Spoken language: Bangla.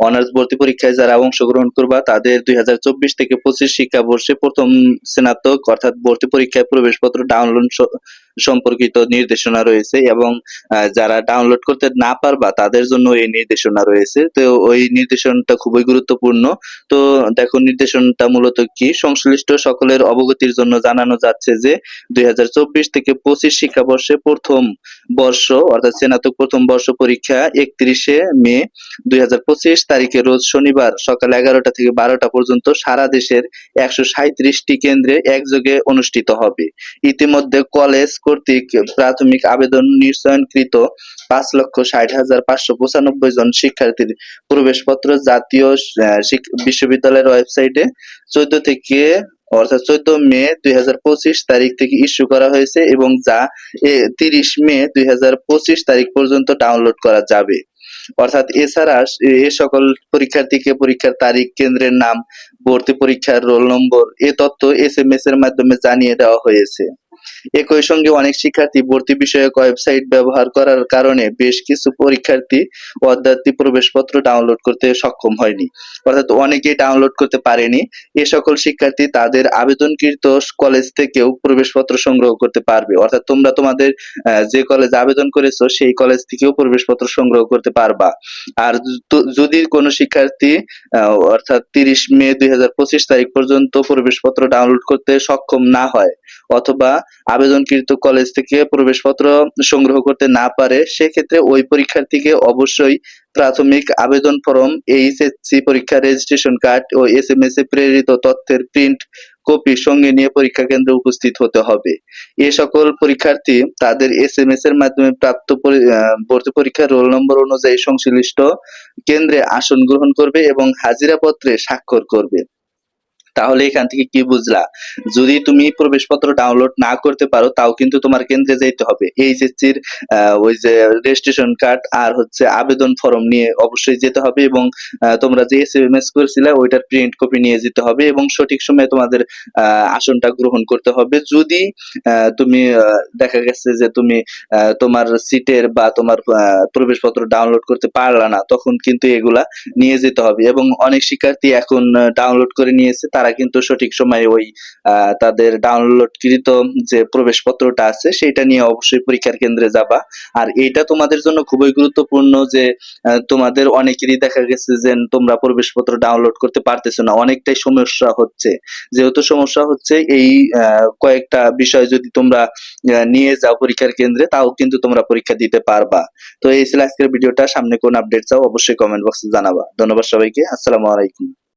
অনার্স ভর্তি পরীক্ষায় যারা অংশগ্রহণ করবা, তাদের দুই হাজার চব্বিশ থেকে পঁচিশ শিক্ষাবর্ষে প্রথম স্নাতক, অর্থাৎ ভর্তি পরীক্ষায় প্রবেশপত্র ডাউনলোড সম্পর্কিত নির্দেশনা রয়েছে এবং যারা ডাউনলোড করতে না পারবা তাদের জন্য এই নির্দেশনা রয়েছে। তো ওই নির্দেশনটা খুবই গুরুত্বপূর্ণ। তো দেখো নির্দেশনটা মূলত কি? সংশ্লিষ্ট সকলের অবগতির জন্য জানানো যাচ্ছে যে, দুই থেকে পঁচিশ শিক্ষাবর্ষে প্রথম বর্ষ, অর্থাৎ স্নাতক প্রথম বর্ষ পরীক্ষা একত্রিশে মে দুই হাজার পঁচিশ তারিখে রোজ শনিবার সকাল এগারোটা থেকে বারোটা পর্যন্ত সারা দেশের একশো কেন্দ্রে একযোগে অনুষ্ঠিত হবে। ইতিমধ্যে কলেজ কর্তৃক প্রাথমিক আবেদন নিশ্চয়নকৃত পাঁচ লক্ষ ষাট হাজার পাঁচশো পঁচানব্বই জন শিক্ষার্থীর প্রবেশপত্র জাতীয় বিশ্ববিদ্যালয়ের ওয়েবসাইটে চোদ্দ থেকে, অর্থাৎ চোদ্দ মে দুই হাজার পঁচিশ তারিখ থেকে ইস্যু করা হয়েছে এবং যা তিরিশ মে দুই হাজার পঁচিশ তারিখ পর্যন্ত ডাউনলোড করা যাবে। অর্থাৎ এছাড়া এ সকল পরীক্ষার্থীকে পরীক্ষার তারিখ, কেন্দ্রের নাম, ভর্তি পরীক্ষার রোল নম্বর, এ তথ্য এস এম এস এর মাধ্যমে জানিয়ে দেওয়া হয়েছে। একই সঙ্গে অনেক শিক্ষার্থী ভর্তি বিষয়ক ওয়েবসাইট ব্যবহার করার কারণে বেশ কিছু পরীক্ষার্থী অদ্যার্থী প্রবেশপত্র ডাউনলোড করতে সক্ষম হয়নি। অর্থাৎ অনেকেই ডাউনলোড করতে পারেনি। এ সকল শিক্ষার্থী তাদের আবেদনকৃত কলেজ থেকেও প্রবেশপত্র সংগ্রহ করতে পারবে। অর্থাৎ তোমরা তোমাদের যে কলেজ আবেদন করেছ, সেই কলেজ থেকেও প্রবেশপত্র সংগ্রহ করতে পারবা। আর যদি কোনো শিক্ষার্থী অর্থাৎ তিরিশ মে দুই হাজার পঁচিশ তারিখ পর্যন্ত প্রবেশপত্র ডাউনলোড করতে সক্ষম না হয় অথবা আবেদনকৃত কলেজ থেকে প্রবেশপত্র সংগ্রহ করতে না পারে, সেক্ষেত্রে ওই পরীক্ষার্থীকে অবশ্যই প্রাথমিক আবেদন ফর্ম, এইচএসসি পরীক্ষা রেজিস্ট্রেশন কার্ড ও এস এম এস এ প্রেরিত তথ্যের প্রিন্ট কপি সঙ্গে নিয়ে পরীক্ষা কেন্দ্রে উপস্থিত হতে হবে। এ সকল পরীক্ষার্থী তাদের এস এম এস এর মাধ্যমে প্রাপ্ত ভর্তি পরীক্ষার রোল নম্বর অনুযায়ী সংশ্লিষ্ট কেন্দ্রে আসন গ্রহণ করবে এবং হাজিরা পত্রে স্বাক্ষর করবে। তাহলে এখান থেকে কি বুঝলা? যদি তুমি প্রবেশপত্র ডাউনলোড না করতে পারো, তাও কিন্তু তোমার কেন্দ্রে যেতে হবে। এইচএসসির ওই যে রেজিস্ট্রেশন কার্ড আর হচ্ছে আবেদন ফর্ম নিয়ে অবশ্যই যেতে হবে এবং তোমরা যে এস এম করেছিলে, ওইটার প্রিন্ট কপি নিয়ে যেতে হবে এবং সঠিক সময়ে তোমাদের আসনটা গ্রহণ করতে হবে। যদি তুমি দেখা গেছে যে তুমি তোমার সিটের বা তোমার প্রবেশপত্র ডাউনলোড করতে পারলা না, তখন কিন্তু এগুলা নিয়ে যেতে হবে। এবং অনেক শিক্ষার্থী এখন ডাউনলোড করে নিয়েছে, তারা কিন্তু সঠিক সময়ে ওই তাদের ডাউনলোডকৃত যে প্রবেশপত্রটা আছে সেটা নিয়ে অবশ্যই পরীক্ষার কেন্দ্রে যাবা। আর এইটা তোমাদের জন্য খুবই গুরুত্বপূর্ণ যে তোমাদের অনেকেরই দেখা গেছে যে, তোমরা প্রবেশপত্র ডাউনলোড করতে পারতেছো না, অনেকটাই সমস্যা হচ্ছে। যেহেতু সমস্যা হচ্ছে, এই কয়েকটা বিষয় যদি তোমরা নিয়ে যাও পরীক্ষার কেন্দ্রে, তাও কিন্তু তোমরা পরীক্ষা দিতে পারবা। তো এই ছিল আজকের ভিডিওটা, সামনে কোন আপডেট চাও অবশ্যই কমেন্ট বক্সে জানাবা। ধন্যবাদ সবাইকে, আসসালামু আলাইকুম।